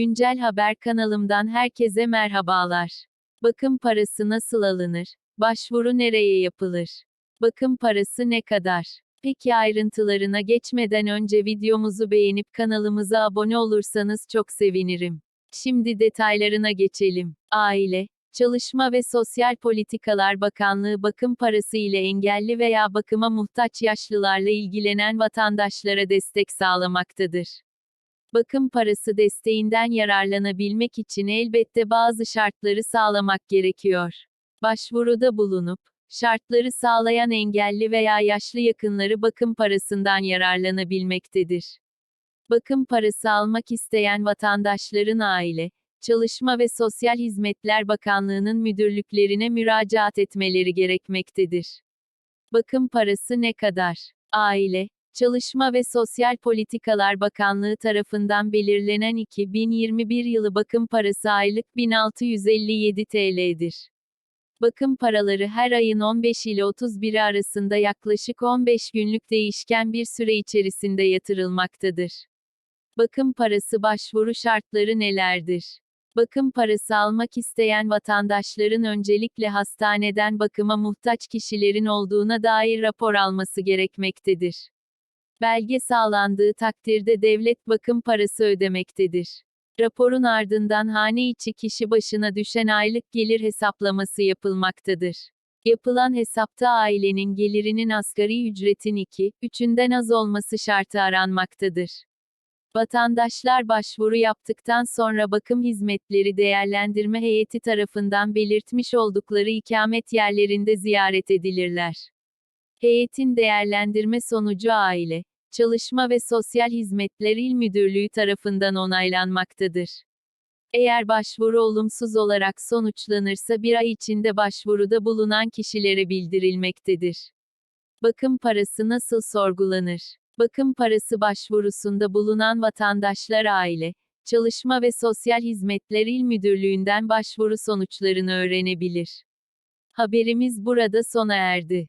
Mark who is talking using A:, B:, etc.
A: Güncel Haber kanalımdan herkese merhabalar. Bakım parası nasıl alınır? Başvuru nereye yapılır? Bakım parası ne kadar? Peki ayrıntılarına geçmeden önce videomuzu beğenip kanalımıza abone olursanız çok sevinirim. Şimdi detaylarına geçelim. Aile, Çalışma ve Sosyal Politikalar Bakanlığı bakım parası ile engelli veya bakıma muhtaç yaşlılarla ilgilenen vatandaşlara destek sağlamaktadır. Bakım parası desteğinden yararlanabilmek için elbette bazı şartları sağlamak gerekiyor. Başvuruda bulunup, şartları sağlayan engelli veya yaşlı yakınları bakım parasından yararlanabilmektedir. Bakım parası almak isteyen vatandaşların aile, Çalışma ve Sosyal Hizmetler Bakanlığı'nın müdürlüklerine müracaat etmeleri gerekmektedir. Bakım parası ne kadar? Aile, Çalışma ve Sosyal Politikalar Bakanlığı tarafından belirlenen 2021 yılı bakım parası aylık 1657 TL'dir. Bakım paraları her ayın 15 ile 31 arasında yaklaşık 15 günlük değişken bir süre içerisinde yatırılmaktadır. Bakım parası başvuru şartları nelerdir? Bakım parası almak isteyen vatandaşların öncelikle hastaneden bakıma muhtaç kişilerin olduğuna dair rapor alması gerekmektedir. Belge sağlandığı takdirde devlet bakım parası ödemektedir. Raporun ardından hane içi kişi başına düşen aylık gelir hesaplaması yapılmaktadır. Yapılan hesapta ailenin gelirinin asgari ücretin 2, üçünden az olması şartı aranmaktadır. Vatandaşlar başvuru yaptıktan sonra bakım hizmetleri değerlendirme heyeti tarafından belirtmiş oldukları ikamet yerlerinde ziyaret edilirler. Heyetin değerlendirme sonucu aile, Çalışma ve Sosyal Hizmetler İl Müdürlüğü tarafından onaylanmaktadır. Eğer başvuru olumsuz olarak sonuçlanırsa bir ay içinde başvuruda bulunan kişilere bildirilmektedir. Bakım parası nasıl sorgulanır? Bakım parası başvurusunda bulunan vatandaşlar aile, Çalışma ve Sosyal Hizmetler İl Müdürlüğü'nden başvuru sonuçlarını öğrenebilir. Haberimiz burada sona erdi.